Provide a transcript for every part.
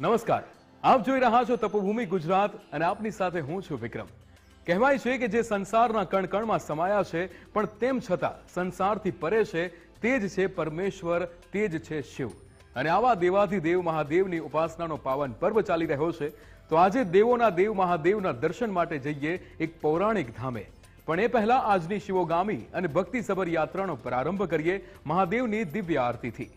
નમસ્કાર. આપ જોઈ રહ્યા છો તપોભૂમિ ગુજરાત અને આપની સાથે હું છું વિક્રમ. કહેવાય છે કે જે સંસારના કણકણમાં સમાયા છે, પણ તેમ છતાં સંસારથી પરે છે, તે જ છે પરમેશ્વર, તે જ છે શિવ. અને આવા દેવાથી દેવ મહાદેવની ઉપાસનાનો પાવન પર્વ ચાલી રહ્યો છે, તો આજે દેવોના દેવ મહાદેવના દર્શન માટે જઈએ એક પૌરાણિક ધામે. પણ એ પહેલા આજની શિવોગામી અને ભક્તિસભર યાત્રાનો પ્રારંભ કરીએ મહાદેવની દિવ્ય આરતીથી.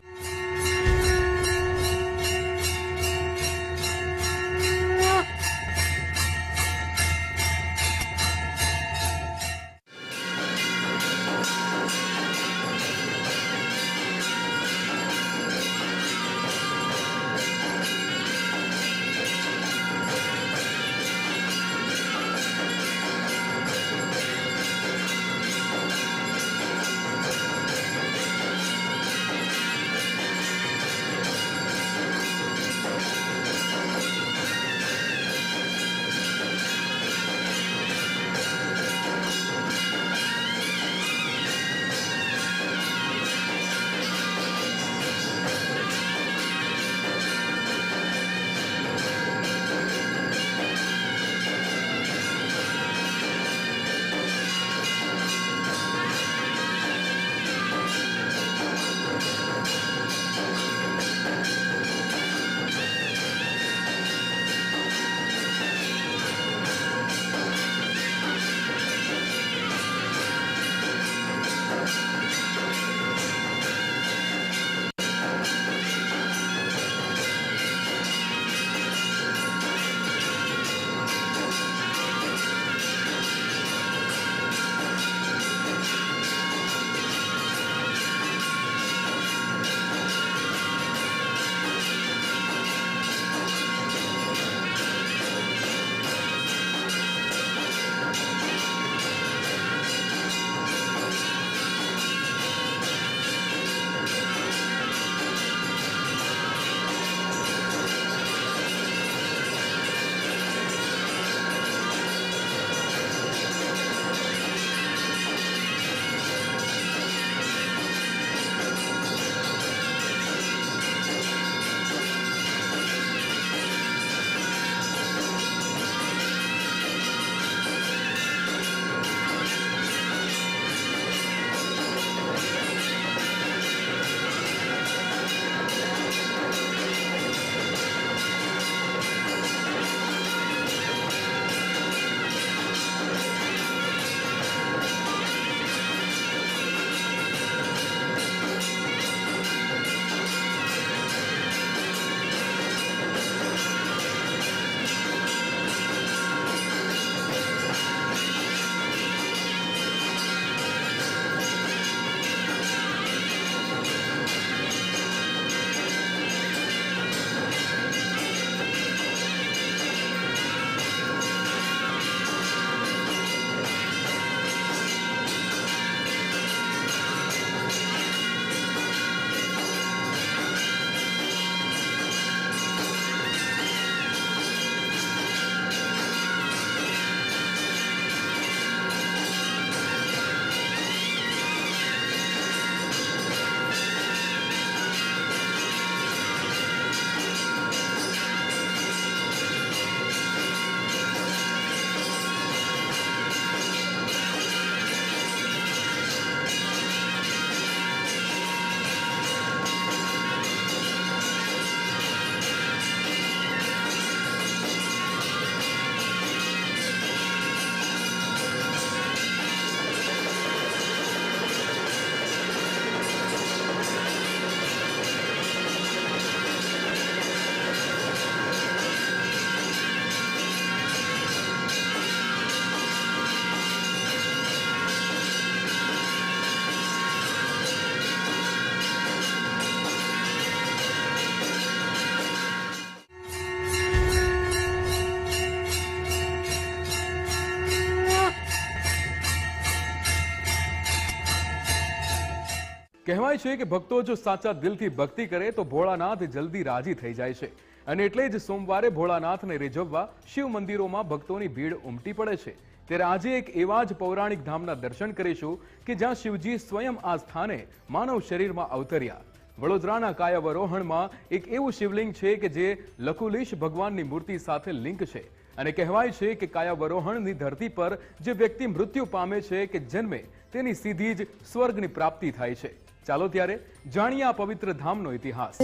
કહેવાય છે કે ભક્તો જો સાચા દિલથી ભક્તિ કરે તો ભોળાનાથ જલ્દી રાજી થઈ જાય છે. અને એટલે જ સોમવારે ભોળાનાથને રીઝવવા શિવ મંદિરોમાં ભક્તોની ભીડ ઉમટી પડે છે. ત્યારે આજે એક એવા જ પૌરાણિક ધામના દર્શન કરીશું કે જ્યાં શિવજી સ્વયં આ સ્થાને માનવ શરીરમાં અવતર્યા. વડોદરાના કાયાવરોહણમાં એક એવું શિવલિંગ છે કે જે લકુલીશ ભગવાનની મૂર્તિ સાથે લિંક છે. અને કહેવાય છે કે કાયાવરોહણની ધરતી પર જે વ્યક્તિ મૃત્યુ પામે છે કે જન્મે, તેની સીધી જ સ્વર્ગની પ્રાપ્તિ થાય છે. ચાલો ત્યારે જાણીએ આ પવિત્ર ધામનો ઇતિહાસ.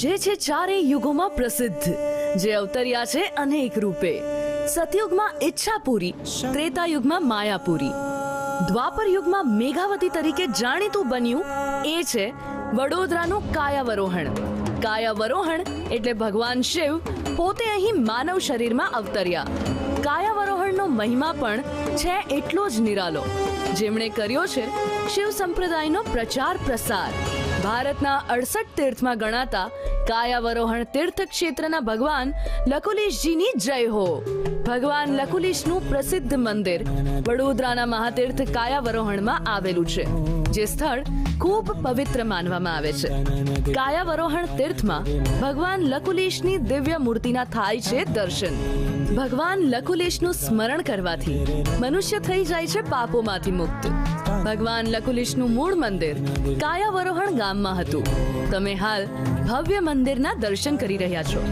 જે છે ચારે યુગોમાં પ્રસિદ્ધ, જે અવતર્યા છે અનેક રૂપે. સતયુગમાં ઈચ્છાપુરી ત્રેતાયુગમાં માયાપુરી. દ્વાપર યુગમાં મેઘાવતી તરીકે જાણીતું બન્યું એ છે વડોદરાનું કાયાવરોહણ. કાયાવરોહણ એટલે ભગવાન શિવ પોતે અહીં માનવ શરીરમાં અવતર્યા. કાયાવરોહણનો મહિમા પણ છે એટલો જ નિરાલો. જેમણે કર્યો છે શિવ સંપ્રદાયનો પ્રચાર પ્રસાર ભારતના અડસઠ તીર્થમાં ગણાતા કાયાવરોહણ તીર્થ ક્ષેત્રના ભગવાન લકુલીશજીની જય હો. ભગવાન લકુલીશનું પ્રસિદ્ધ મંદિર વડોદરાના મહાતીર્થ કાયાવરોહણમાં આવેલું છે, જે સ્થળ ખૂબ પવિત્ર માનવામાં આવે છે. કાયાવરોહણ તીર્થમાં ભગવાન લકુલીશની દિવ્ય મૂર્તિના થાય છે દર્શન. ભગવાન લકુલીશનું સ્મરણ કરવાથી મનુષ્ય થઈ જાય છે પાપોમાંથી મુક્ત. ભગવાન લકુલિશનું મૂળ મંદિર કાયાવરોહણ ગામમાં હતું. તમે હાલ ભવ્ય મંદિરના દર્શન કરી રહ્યા છો.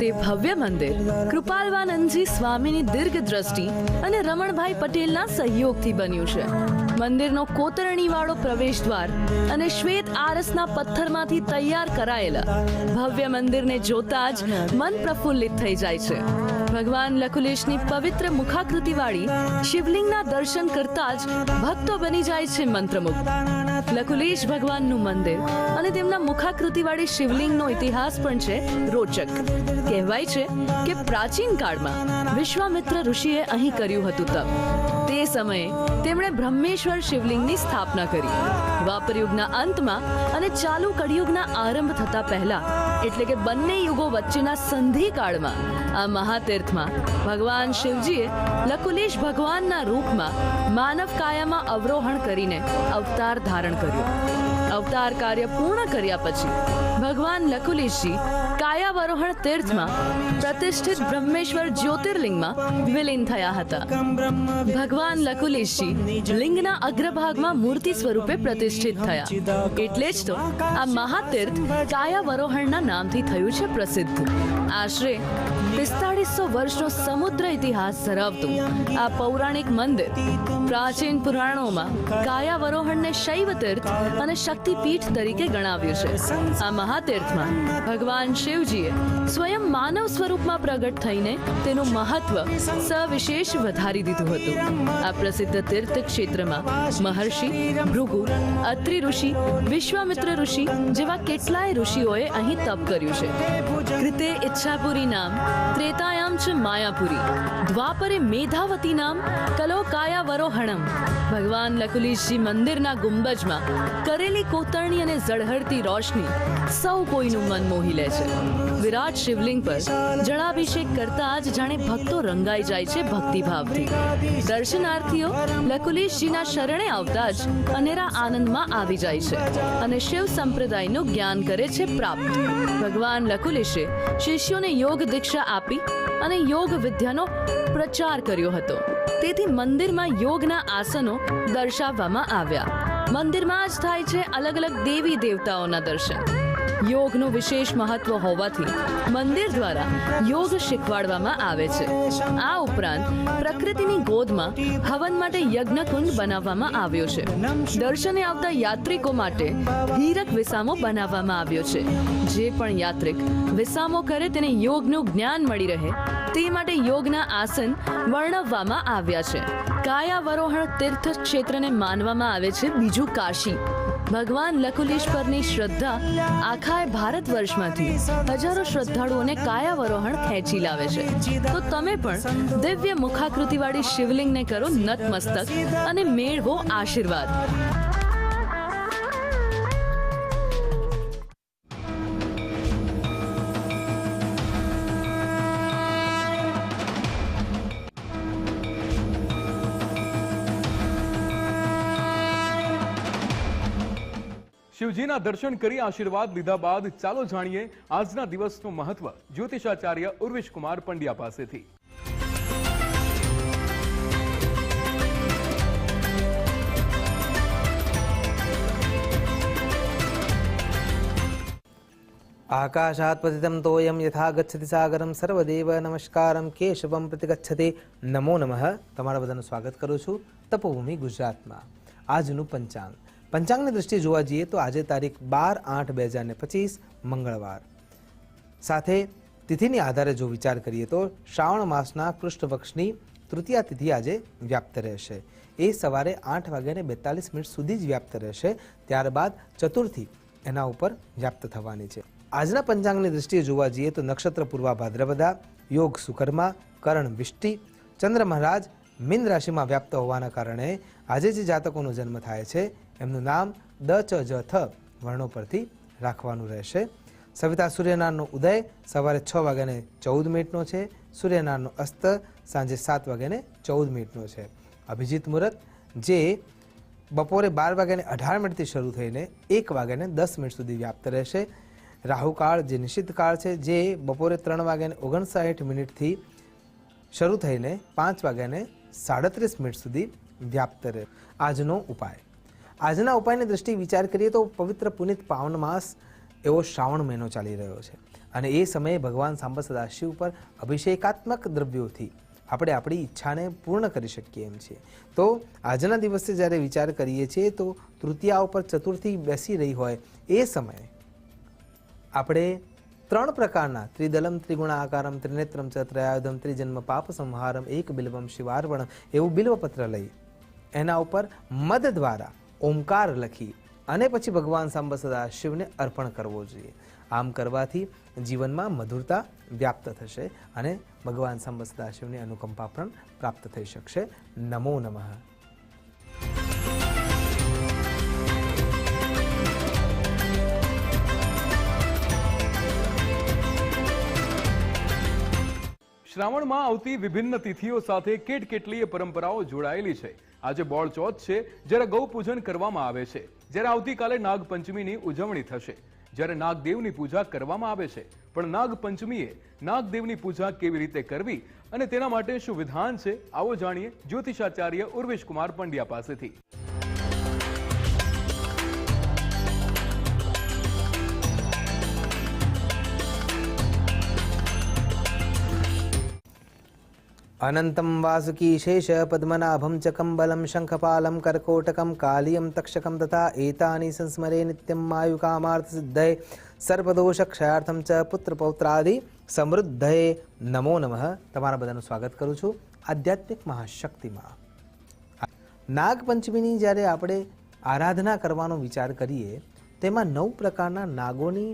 તે ભવ્ય મંદિર કૃપાલવાનંદજી સ્વામીની દીર્ઘ દ્રષ્ટિ અને રમણભાઈ પટેલના સહયોગથી બન્યું છે. મંદિરનો કોતરણીવાળો પ્રવેશ દ્વાર અને શ્વેત આરસના પથ્થરમાંથી તૈયાર કરાયેલા ભવ્ય મંદિરને જોતા જ મન પ્રફુલ્લિત થઈ જાય છે. ભગવાન લકુલેશની પવિત્ર મુખાકૃતિવાળી શિવલિંગના દર્શન કરતા જ ભક્તો બની જાય છે મંત્રમુગ્ધ. લકુલેશ ભગવાનનું મંદિર અને તેમના મુખાકૃતિવાળી શિવલિંગનો ઇતિહાસ પણ છે રોચક. કહેવાય છે કે પ્રાચીન કાળમાં વિશ્વામિત્ર ઋષિએ અહીં કર્યું હતું તપ. તે સમયે તેમણે બ્રહ્મેશ્વર શિવલિંગની સ્થાપના કરી. દ્વાપર યુગના અંતમાં અને ચાલુ કળિયુગના આરંભ થતા પહેલા, એટલે કે બંને યુગો વચ્ચેના સંધિ કાળમાં આ મહાતીર્થમાં ભગવાન શિવજીએ લકુલેશ ભગવાનના રૂપમાં માનવ કાયામાં અવરોહણ કરીને અવતાર ધારણ કર્યો. અવતાર કાર્ય પૂર્ણ કર્યા પછી ભગવાન લકુલેશજી કાયાવરોહણ તીર્થમાં પ્રતિષ્ઠિત બ્રહ્મેશ્વર જ્યોતિર્લિંગમાં વિલીન થયા હતા. ભગવાન લકુલેશજી લિંગના અગ્રભાગમાં મૂર્તિ સ્વરૂપે પ્રતિષ્ઠિત થયા. એટલે જ તો આ મહાતીર્થ કાયાવરોહણના નામથી થયું છે પ્રસિદ્ધ. આશરે પિસ્તાળીસો વર્ષનો સમુદ્ર ઇતિહાસ ધરાવતું આ પૌરાણિક મંદિર પ્રાચીન પુરાણોમાં કાયાવરોહણને શૈવ તીર્થ અને શક્તિપીઠ તરીકે ગણાવ્યું છે. આ મહાતીર્થમાં ભગવાન શિવજીએ સ્વયં માનવ સ્વરૂપમાં પ્રગટ થઈને તેનું મહત્વ સવિશેષ વધારી દીધું હતું. આ પ્રસિદ્ધ તીર્થ ક્ષેત્રમાં મહર્ષિ, ભૃગુ, અત્રિ ઋષિ, વિશ્વામિત્ર ઋષિ જેવા કેટલાય ઋષિઓએ અહીં તપ કર્યું છે. કૃતે ઈચ્છાપુરી નામ ત્રેતાયામ ચ માયાપુરી દ્વાપરે મેધાવતી નામ કલો કાયાવરોહણમ ભગવાન લકુલીશજી મંદિરના ગુંબજમાં કરેલી કોતરણી અને ઝળહળતી રોશની સૌ કોઈનું મન મોહી લે છે વિરાટ શિવલિંગ પર જળાભિષેક કરતા જ જાણે ભક્તો રંગાઈ જાય છે ભક્તિભાવથી દર્શનાર્થીઓ લકુલીશજીના શરણે આવતા જ અનેરા આનંદમાં આવી જાય છે અને શિવ સંપ્રદાયનું જ્ઞાન કરે છે પ્રાપ્ત ભગવાન લકુલીશે શિષ્યોને યોગ દીક્ષા આપી અને યોગ વિદ્યાનો પ્રચાર કર્યો હતો. તેથી મંદિરમાં યોગના આસનો દર્શાવવામાં આવ્યા. મંદિરમાં જ થાય છે અલગ અલગ દેવી દેવતાઓના દર્શન. યોગનું વિશેષ મહત્વ હોવાથી મંદિર દ્વારા યોગ શીખવાડવામાં આવે છે. આ ઉપરાંત પ્રકૃતિની ગોદમાં હવન માટે યજ્ઞકુંડ બનાવવામાં આવ્યો છે. દર્શને આવતા યાત્રિકો માટે હીરક વિસામો બનાવવામાં આવ્યો છે. જે પણ યાત્રિક વિસામો કરે તેને યોગનું જ્ઞાન મળી રહે તે માટે યોગના આસન વર્ણવવામાં આવ્યા છે. કાયાવરોહણ તીર્થ ક્ષેત્રને માનવામાં આવે છે બીજું કાશી. ભગવાન લકુલેશ્વરની શ્રદ્ધા આખા ભારત વર્ષમાંથી હજારો શ્રદ્ધાળુઓને કાયાવરોહણ ખેંચી લાવે છે. તો તમે પણ દિવ્ય મુખાકૃતિવાળી શિવલિંગને કરો નતમસ્તક અને મેળવો આશીર્વાદ. શિવજીના દર્શન કરી આશીર્વાદ લીધા બાદ ચાલો જાણીએ આજના દિવસનું મહત્વ. જ્યોતિષાચાર્ય ઉર્વિશકુમાર પંડ્યા પાસેથી. आकाशात् पतितं तोयं यथा गच्छति સાગરમ સર્વદેવ નમસ્કારમ કેશવમ પ્રતિ ગચ્છતે નમો નમઃ. તમારા બધાનું સ્વાગત કરું છું. તપોભૂમિ ગુજરાતમાં. આજનું પંચાંગ. પંચાંગની દ્રષ્ટિએ જોવા જઈએ તો આજે તારીખ બાર આઠ બે હજાર પચીસ, મંગળવાર. સાથે તિથિની આધારે જો વિચાર કરીએ તો શ્રાવણ માસના કૃષ્ણ પક્ષની તૃતીયા તિથિ આજે વ્યાપ્ત રહેશે. એ સવારે આઠ વાગ્યાને બેતાલીસ મિનિટ સુધી જ વ્યાપ્ત રહેશે. ત્યારબાદ ચતુર્થી એના ઉપર વ્યાપ્ત થવાની છે. આજના પંચાંગની દૃષ્ટિએ જોવા જઈએ તો નક્ષત્ર પૂર્વા ભાદ્રપદા, યોગ સુકર્મા, કરણ વિષ્ટિ, ચંદ્ર મહારાજ, મીન રાશિમાં વ્યાપ્ત હોવાના કારણે આજે જે જાતકોનો જન્મ થાય છે એમનું નામ દ ચ જ થ વર્ણો પરથી રાખવાનું રહેશે. સવિતા સૂર્યનારાયણનો ઉદય સવારે છ વાગ્યાને ચૌદ મિનિટનો છે. સૂર્યનારાયણનો અસ્ત સાંજે સાત વાગ્યાને ચૌદ મિનિટનો છે. અભિજીત મુહૂર્ત જે બપોરે બાર વાગ્યાને અઢાર મિનિટથી શરૂ થઈને એક વાગ્યાને દસ મિનિટ સુધી વ્યાપ્ત રહેશે. રાહુકાળ જે નિશ્ચિત કાળ છે, જે બપોરે ત્રણ વાગ્યાને ઓગણસાઠ મિનિટથી શરૂ થઈને પાંચ વાગ્યાને સાડત્રીસ મિનિટ સુધી વ્યાપ્ત રહે. આજનો ઉપાય. આજના ઉપાયની દ્રષ્ટિ વિચાર કરીએ તો પવિત્ર પુનિત પાવન માસ એવો શ્રાવણ મહિનો ચાલી રહ્યો છે. અને એ સમયે ભગવાન સાંબ સદાશિવ ઉપર અભિષેકાત્મક દ્રવ્યોથી આપણે આપણી ઈચ્છાને પૂર્ણ કરી શકીએ એમ છીએ. તો આજના દિવસે જ્યારે વિચાર કરીએ છીએ તો તૃતીયા ઉપર ચતુર્થી બેસી રહી હોય એ સમયે આપણે ત્રણ પ્રકારના ત્રિદલમ, ત્રિગુણાકારમ, ત્રિનેત્રમ ચ ત્રયાયુધમ ત્રિજન્મ, પાપ સંહારમ, એક બિલ્વમ શિવાર્વણમ એવું બિલ્વપત્ર લઈ એના ઉપર મદ દ્વારા ઓમકાર લખી અને પછી ભગવાન સાંબ સદા શિવને અર્પણ કરવો જોઈએ. આમ કરવાથી જીવનમાં મધુરતા વ્યાપ્ત થશે અને ભગવાન સાંબ સદાશિવની અનુકંપા પણ પ્રાપ્ત થઈ શકશે. નમો નમઃ. શ્રાવણમાં આવતી વિભિન્ન તિથિઓ સાથે કેટકેટલીય પરંપરાઓ જોડાયેલી છે. આજે બોળ ચોથ છે. જ્યારે ગૌ પૂજન કરવામાં આવે છે. જ્યારે આવતીકાલે નાગપંચમીની ઉજવણી થશે. જ્યારે નાગદેવની પૂજા કરવામાં આવે છે. પણ નાગપંચમીએ નાગદેવની પૂજા કેવી રીતે કરવી અને તેના માટે શું વિધાન છે, આવો જાણીએ જ્યોતિષાચાર્ય ઉર્વેશ કુમાર પંડ્યા પાસેથી. અનંતમ વાસુકી શેષ પદ્મનાભમ ચ કંબલમ શંખપાલમ કર્કોટકમ કાલિયમ તક્ષકમ તથા એતાની સંસ્મરે નિત્યમ આયુકામાર્થ સિદ્ધય સર્પદોષ ક્ષયાર્થમ ચ પુત્ર પૌત્રાદિ સમૃદ્ધયે નમો નમઃ તમારા બધાનું સ્વાગત કરું છું આધ્યાત્મિક મહાશક્તિમાં. નાગપંચમીની જ્યારે આપણે આરાધના કરવાનો વિચાર કરીએ, તેમાં નવ પ્રકારના નાગોની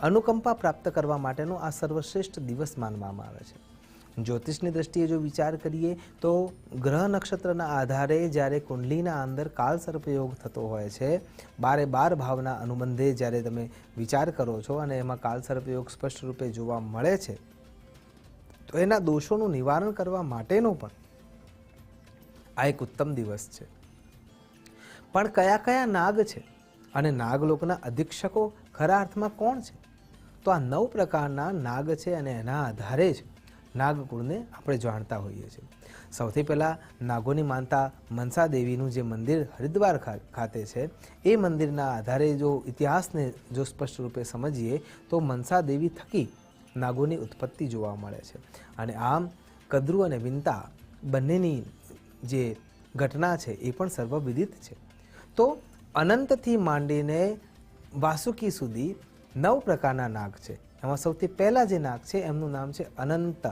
અનુકંપા પ્રાપ્ત કરવા માટેનો આ સર્વશ્રેષ્ઠ દિવસ માનવામાં આવે છે. જ્યોતિષની દ્રષ્ટિએ જો વિચાર કરીએ, તો ગ્રહ નક્ષત્રના આધારે જ્યારે કુંડલીના અંદર કાળ સર્પયોગ થતો હોય છે, બારે બાર ભાવના અનુબંધે જ્યારે તમે વિચાર કરો છો અને એમાં કાળ સર્પયોગ સ્પષ્ટ રૂપે જોવા મળે છે, તો એના દોષોનું નિવારણ કરવા માટેનો પણ આ એક ઉત્તમ દિવસ છે. પણ કયા કયા નાગ છે અને નાગલોકના અધિક્ષકો ખરા અર્થમાં કોણ છે? તો આ નવ પ્રકારના નાગ છે અને એના આધારે જ નાગકુળને આપણે જાણતા હોઈએ છીએ. સૌથી પહેલાં નાગોની માનતા મનસા દેવીનું જે મંદિર હરિદ્વાર ખાતે છે, એ મંદિરના આધારે જો ઇતિહાસને જો સ્પષ્ટ રૂપે સમજીએ, તો મનસા દેવી થકી નાગોની ઉત્પત્તિ જોવા મળે છે. અને આમ કદ્રુ અને વિનતા બંનેની જે ઘટના છે, એ પણ સર્વવિદિત છે. તો અનંતથી માંડીને વાસુકી સુધી નવ પ્રકારના નાગ છે. એમાં સૌથી પહેલાં જે નાગ છે, એમનું નામ છે અનંત.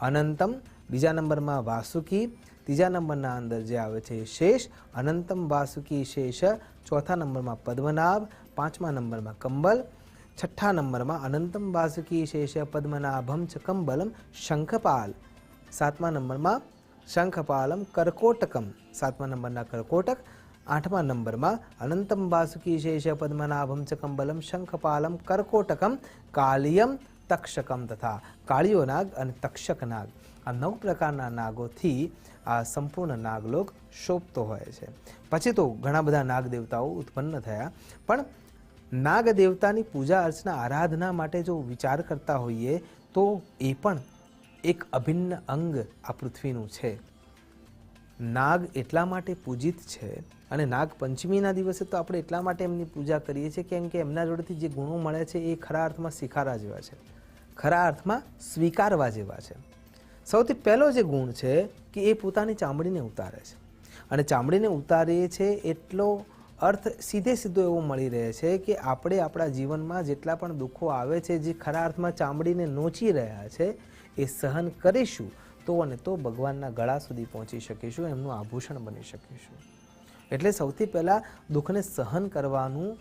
અનંતમ બીજા નંબરમાં વાસુકી, ત્રીજા નંબરના અંદર જે આવે છે શેષ, અનંતમ વાસુકી શેષ, ચોથા નંબરમાં પદ્મનાભ, પાંચમા નંબરમાં કંબલ, છઠ્ઠા નંબરમાં અનંતમ વાસુકી શેષ, પદ્મનાભમ ચ કંબલમ શંખપાલ, સાતમા નંબરમાં શંખપાલમ કર્કોટકમ, સાતમા નંબરના કર્કોટક આઠમા નંબરમાં અનંતમ વાસુકી શેષ પદ્મનાભમ ચ કંબલમ શંખપાલમ કર્કોટકમ કાલિયમ તક્ષકમ તથા કાળીઓ નાગ અને તક્ષક નાગ. આ નવ પ્રકારના નાગોથી આ સંપૂર્ણ નાગલોક શોભતો હોય છે. પછી તો ઘણા બધા નાગ દેવતાઓ ઉત્પન્ન થયા. પણ નાગ દેવતાની પૂજા અર્ચના આરાધના માટે જો વિચાર કરતા હોઈએ તો એ પણ એક અભિન્ન અંગ આ પૃથ્વીનું છે. નાગ એટલા માટે પૂજિત છે અને નાગ પંચમીના દિવસે તો આપણે એટલા માટે એમની પૂજા કરીએ છીએ કેમ કે એમના જોડેથી જે ગુણો મળે છે એ ખરા અર્થમાં સ્વીકારવા જેવા છે. ખરા અર્થમાં સ્વીકારવા જેવા છે. સૌથી પહેલો જે ગુણ છે કે એ પોતાની ચામડીને ઉતારે છે. અને ચામડીને ઉતારીએ છે એટલો અર્થ સીધે સીધો એવો મળી રહે છે કે આપણે આપણા જીવનમાં જેટલા પણ દુઃખો આવે છે, જે ખરા અર્થમાં ચામડીને નોચી રહ્યા છે, એ સહન કરીશું તો અને તો ભગવાનના ગળા સુધી પહોંચી શકીશું, એમનું આભૂષણ બની શકીશું. એટલે સૌથી પહેલાં દુઃખને સહન કરવાનું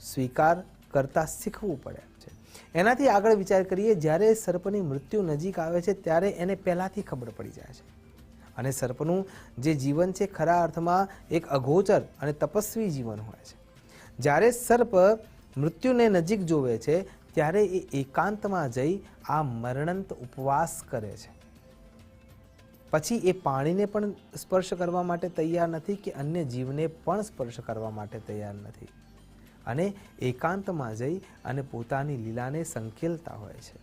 સ્વીકાર કરતાં શીખવું પડે છે. એનાથી આગળ વિચાર કરીએ, જ્યારે સર્પની મૃત્યુ નજીક આવે છે, ત્યારે એને પહેલાંથી ખબર પડી જાય છે. અને સર્પનું જે જીવન છે, ખરા અર્થમાં એક અગોચર અને તપસ્વી જીવન હોય છે. જ્યારે સર્પ મૃત્યુને નજીક જોવે છે, ત્યારે એ એકાંતમાં જઈ આ મરણંત ઉપવાસ કરે છે. પછી એ પાણીને પણ સ્પર્શ કરવા માટે તૈયાર નથી કે અન્ય જીવને પણ સ્પર્શ કરવા માટે તૈયાર નથી. અને એકાંતમાં જઈ અને પોતાની લીલાને સંકેલતા હોય છે.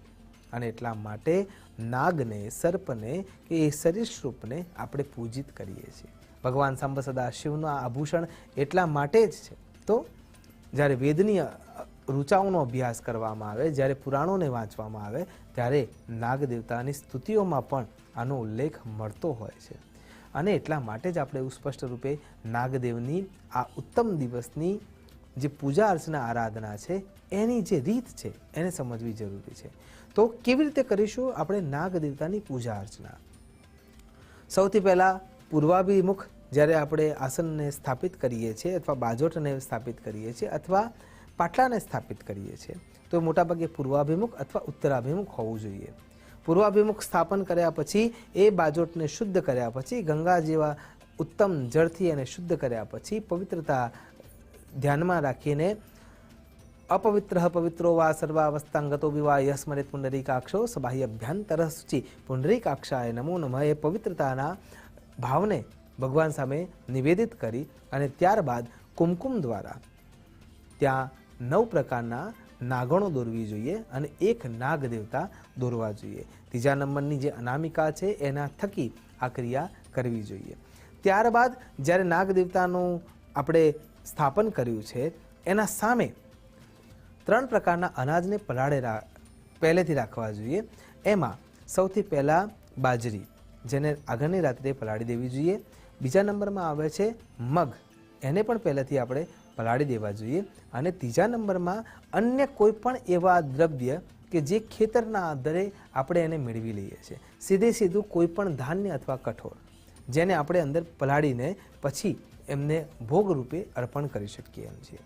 અને એટલા માટે નાગને, સર્પને કે એ સરીસૃપને આપણે પૂજિત કરીએ છીએ. ભગવાન સાંબ સદાશિવનું આ આભૂષણ એટલા માટે જ છે. તો જ્યારે વેદની રૂચાઓનો અભ્યાસ કરવામાં આવે, જ્યારે પુરાણોને વાંચવામાં આવે ત્યારે નાગ દેવતાની સ્તુતિઓમાં પણ આનો ઉલ્લેખ મળતો હોય છે. અને એટલા માટે જ આપણે સ્પષ્ટ રૂપે નાગદેવની આ ઉત્તમ દિવસની જે પૂજા અર્ચના આરાધના છે, એની જે રીત છે, એને સમજવી જરૂરી છે. તો કેવી રીતે કરીશું? આપણે નાગ દેવતાની પૂજા અર્ચના. સૌથી પહેલાં પૂર્વાભિમુખ જ્યારે આપણે આસનને સ્થાપિત કરીએ છીએ અથવા બાજોટને સ્થાપિત કરીએ છીએ અથવા પાટલાને સ્થાપિત કરીએ છીએ તો મોટાભાગે પૂર્વાભિમુખ અથવા ઉત્તરાભિમુખ હોવું જોઈએ. પૂર્વાભિમુખ સ્થાપન કર્યા પછી, એ બાજોટને શુદ્ધ કર્યા પછી, ગંગા જેવા ઉત્તમ જળથી એને શુદ્ધ કર્યા પછી, પવિત્રતા ધ્યાનમાં રાખીને અપવિત્ર પવિત્રો વા સર્વાવસ્થાંગતો વિવા યસ્મરેત પુંડરીકાક્ષો સબાહ્ય અભ્યંતર સૂચિ પુંડરીકાક્ષાય નમો નમઃ એ પવિત્રતાના ભાવને ભગવાન સામે નિવેદિત કરી અને ત્યારબાદ કુમકુમ દ્વારા ત્યાં નવ પ્રકારના નાગણો દોરવી જોઈએ અને એક નાગ દેવતા દોરવા જોઈએ. ત્રીજા નંબરની જે અનામિકા છે, એના થકી આ ક્રિયા કરવી જોઈએ. ત્યારબાદ જ્યારે નાગ દેવતાનું આપણે સ્થાપન કર્યું છે, એના સામે ત્રણ પ્રકારના અનાજને પલાળે રા, પહેલેથી રાખવા જોઈએ. એમાં સૌથી પહેલાં બાજરી, જેને આગળની રાત્રે પલાળી દેવી જોઈએ. બીજા નંબરમાં આવે છે મગ. એને પણ પહેલેથી આપણે પલાળી દેવા જોઈએ. અને ત્રીજા નંબરમાં અન્ય કોઈ પણ એવા દ્રવ્ય કે જે ખેતરના આધારે આપણે એને મેળવી લઈએ છીએ. સીધે સીધું કોઈ પણ ધાન્ય અથવા કઠોળ, જેને આપણે અંદર પલાળીને પછી એમને ભોગ રૂપે અર્પણ કરી શકીએ એમ છીએ.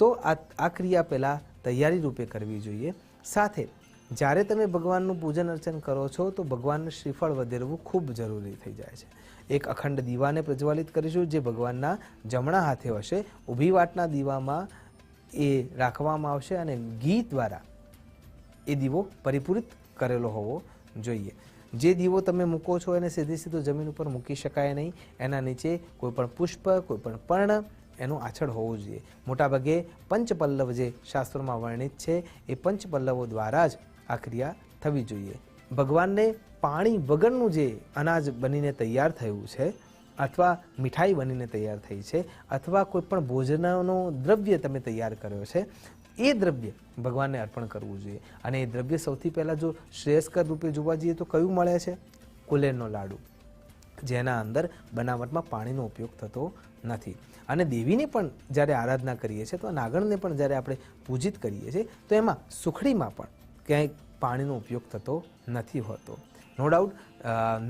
તો આ આ ક્રિયા પહેલાં તૈયારી રૂપે કરવી જોઈએ. સાથે જ્યારે તમે ભગવાનનું પૂજન અર્ચન કરો છો, તો ભગવાનને શ્રીફળ વધેરવું ખૂબ જરૂરી થઈ જાય છે. એક અખંડ દીવાને પ્રજ્વલિત કરીશું, જે ભગવાનના જમણા હાથે હશે. ઊભી વાટના દીવામાં એ રાખવામાં આવશે અને ઘી દ્વારા એ દીવો પરિપૂરિત કરેલો હોવો જોઈએ. જે દીવો તમે મૂકો છો, એને સીધી સીધો જમીન ઉપર મૂકી શકાય નહીં. એના નીચે કોઈ પણ પુષ્પ, કોઈ પણ પર્ણ, એનું આછળ હોવું જોઈએ. મોટાભાગે પંચપલ્લવ જે શાસ્ત્રોમાં વર્ણિત છે, એ પંચપલ્લવો દ્વારા જ આ ક્રિયા થવી જોઈએ. ભગવાનને પાણી વગરનું જે અનાજ બનીને તૈયાર થયું છે, અથવા મીઠાઈ બનીને તૈયાર થઈ છે, અથવા કોઈ પણ ભોજનનો દ્રવ્ય તમે તૈયાર કર્યો છે, એ દ્રવ્ય ભગવાનને અર્પણ કરવું જોઈએ. અને એ દ્રવ્ય સૌથી પહેલાં જો શ્રેયસ્કર રૂપે જોવા જઈએ તો કયું મળે છે? કુલેરનો લાડુ, જેના અંદર બનાવટમાં પાણીનો ઉપયોગ થતો નથી. અને દેવીની પણ જ્યારે આરાધના કરીએ છીએ તો નાગણને પણ જ્યારે આપણે પૂજિત કરીએ છીએ, તો એમાં સુખડીમાં પણ ક્યાંય પાણીનો ઉપયોગ થતો નથી હોતો. નો ડાઉટ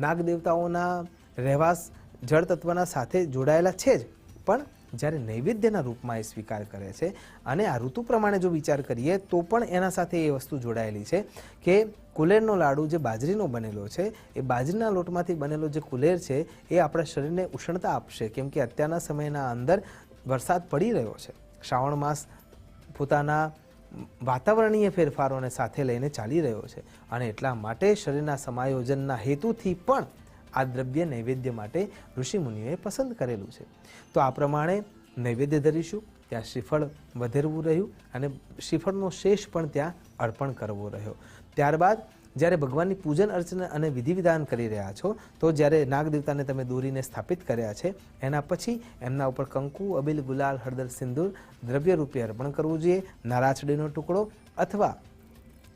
નાગ દેવતાઓના રહેવાસ જળ તત્વના સાથે જોડાયેલા છે જ, પણ જ્યારે નૈવેદ્યના રૂપમાં એ સ્વીકાર કરે છે અને આ ઋતુ પ્રમાણે જો વિચાર કરીએ, તો પણ એના સાથે એ વસ્તુ જોડાયેલી છે કે કુલેરનો લાડુ જે બાજરીનો બનેલો છે, એ બાજરીના લોટમાંથી બનેલો જે કુલેર છે, એ આપણા શરીરને ઉષ્ણતા આપશે, કેમ કે અત્યારના સમયના અંદર વરસાદ પડી રહ્યો છે. શ્રાવણ માસ પોતાના વાતાવરણીય ફેરફારોને સાથે લઈને ચાલી રહ્યો છે અને એટલા માટે શરીરના સમાયોજનના હેતુથી પણ આ દ્રવ્ય નૈવેદ્ય માટે ઋષિમુનિઓએ પસંદ કરેલું છે. તો આ પ્રમાણે નૈવેદ્ય ધરીશું, ત્યાં શ્રીફળ વધેરવું રહ્યું અને શ્રીફળનો શેષ પણ ત્યાં અર્પણ કરવો રહ્યો. ત્યારબાદ જ્યારે ભગવાનની પૂજન અર્ચના અને વિધિ વિધાન કરી રહ્યા છો, તો જ્યારે નાગ દેવતાને તમે દોરીને સ્થાપિત કર્યા છે, એના પછી એમના ઉપર કંકુ, અબિલ, ગુલાલ, હળદર, સિંદૂર દ્રવ્ય રૂપે અર્પણ કરવું જોઈએ, નારાછડીનો ટુકડો અથવા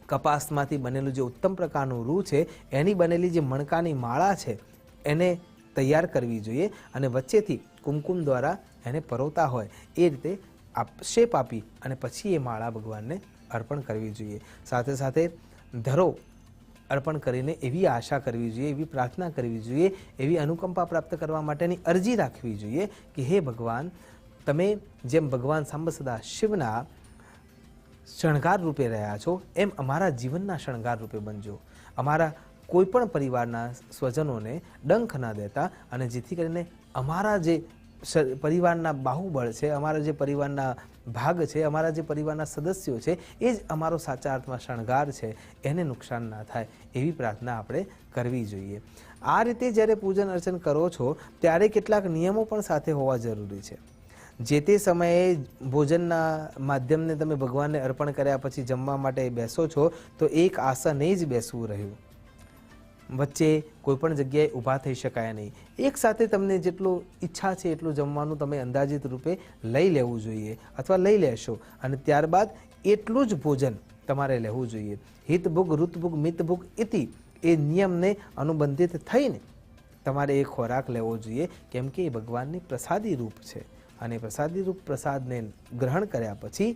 કપાસમાંથી બનેલું જે ઉત્તમ પ્રકારનું રૂ છે, એની બનેલી જે મણકાની માળા છે, એને તૈયાર કરવી જોઈએ અને વચ્ચેથી કુમકુમ દ્વારા એને પરોતા હોય, એ રીતે આપ શેપ આપી અને પછી એ માળા ભગવાનને અર્પણ કરવી જોઈએ. સાથે સાથે ધરો અર્પણ કરીને એવી આશા કરવી જોઈએ, એવી પ્રાર્થના કરવી જોઈએ, એવી અનુકંપા પ્રાપ્ત કરવા માટેની અરજી રાખવી જોઈએ કે હે ભગવાન, તમે જેમ ભગવાન સાંબ સદા શિવના શણગાર રૂપે રહ્યા છો, એમ અમારા જીવનના શણગાર રૂપે બનજો. અમારા કોઈ પણ પરિવારના સ્વજનોને ડંખ ન દેતા અને જેથી કરીને અમારા જે પરિવારના બાહુબળ છે, અમારા જે પરિવારના ભાગ છે, અમારા જે પરિવારના સદસ્યો છે, એ જ અમારો સાચા અર્થમાં શણગાર છે, એને નુકસાન ના થાય, એવી પ્રાર્થના આપણે કરવી જોઈએ. આ રીતે જ્યારે પૂજન અર્ચન કરો છો, ત્યારે કેટલાક નિયમો પણ સાથે હોવા જરૂરી છે. જે તે સમયે ભોજનના માધ્યમને તમે ભગવાનને અર્પણ કર્યા પછી જમવા માટે બેસો છો, તો એક આસને જ બેસવું રહ્યું. વચ્ચે કોઈ પણ જગ્યાએ ઊભા થઈ શકાય નહીં. એક સાથે તમને જેટલું ઈચ્છા છે એટલું જમવાનું તમે અંદાજિત રૂપે લઈ લેવું જોઈએ અથવા લઈ લેશો અને ત્યારબાદ એટલું જ ભોજન તમારે લેવું જોઈએ. હિતભુગ, ઋતભુગ, મિતભુગ ઇતિ એ નિયમને અનુબંધિત થઈને તમારે એ ખોરાક લેવો જોઈએ કેમ કે એ ભગવાનની પ્રસાદી રૂપ છે. અને પ્રસાદી રૂપ પ્રસાદને ગ્રહણ કર્યા પછી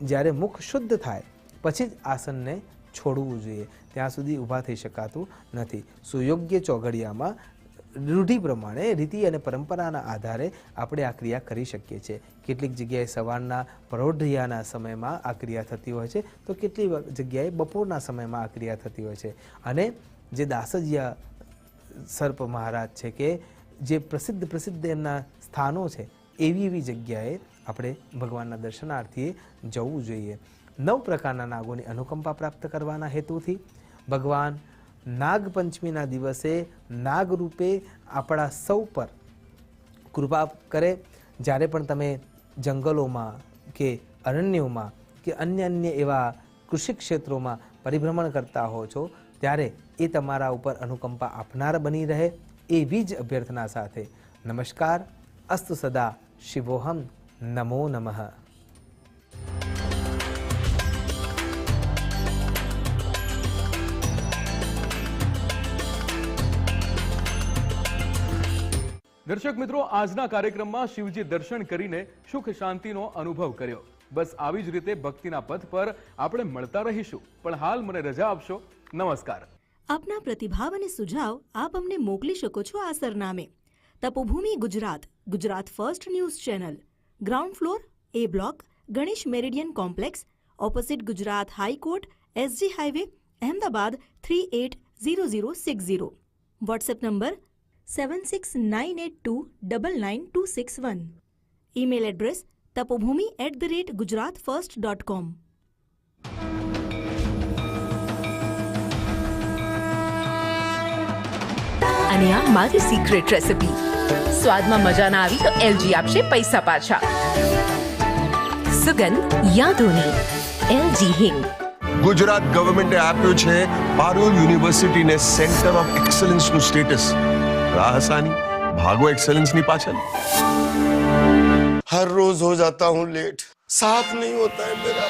જ્યારે મુખ શુદ્ધ થાય, પછી જ આસનને છોડવું જોઈએ. ત્યાં સુધી ઊભા થઈ શકાતું નથી. સુયોગ્ય ચોઘડિયામાં રૂઢિ પ્રમાણે, રીતિ અને પરંપરાના આધારે આપણે આ ક્રિયા કરી શકીએ છીએ. કેટલીક જગ્યાએ સવારના પરોઢિયાના સમયમાં આ ક્રિયા થતી હોય છે, તો કેટલી જગ્યાએ બપોરના સમયમાં આ ક્રિયા થતી હોય છે. અને જે દાસજીયા સર્પ મહારાજ છે કે જે પ્રસિદ્ધ પ્રસિદ્ધ એમના સ્થાનો છે, એવી એવી જગ્યાએ આપણે ભગવાનના દર્શનાર્થીએ જવું જોઈએ. નવ પ્રકારના નાગોની અનુકંપા પ્રાપ્ત કરવાના હેતુથી ભગવાન નાગપંચમીના દિવસે નાગ રૂપે આપણા સૌ પર કૃપા કરે. જ્યારે પણ તમે જંગલોમાં કે અરણ્યોમાં કે અન્ય અન્ય એવા કૃષિ ક્ષેત્રોમાં પરિભ્રમણ કરતા હો છો, ત્યારે એ તમારા ઉપર અનુકંપા આપનાર બની રહે એવી જ અભ્યર્થના સાથે નમસ્કાર. અસ્તુ સદા શિવોહમ. નમો નમઃ. દર્શક મિત્રો, આજના કાર્યક્રમમાં શિવજી દર્શન કરીને સુખ શાંતિનો અનુભવ કર્યો. બસ આવી જ રીતે ભક્તિના પથ પર આપણે મળતા રહીશું. પણ હાલ મને રજા આપશો. નમસ્કાર. આપના પ્રતિભાવ અને સુઝાવ આપ અમને મોકલી શકો છો આ સરનામે. Tapobhumi Gujarat Gujarat first news channel. Ground floor, A block, Ganesh meridian complex, opposite Gujarat high court, SG highway, Ahmedabad three eight zero zero six zero. WhatsApp number seven six nine eight two double nine two six one email address Tapobhumi at the rate Gujarat first dot com અને આ મારી secret recipe સ્વાદમાં મજા ના આવી તો LG આપશે પૈસા પાછા. સુગંધ યાદોની. એલજી હિંગ ગુજરાત ગવર્મેન્ટે આપ્યું છે પારુલ યુનિવર્સિટીને સેન્ટર ઓફ એક્સલન્સનું સ્ટેટસ રાહસાની ભાગો એક્સલન્સની પાછળ हर रोज हो जाता हूँ लेट साफ नहीं होता है मेरा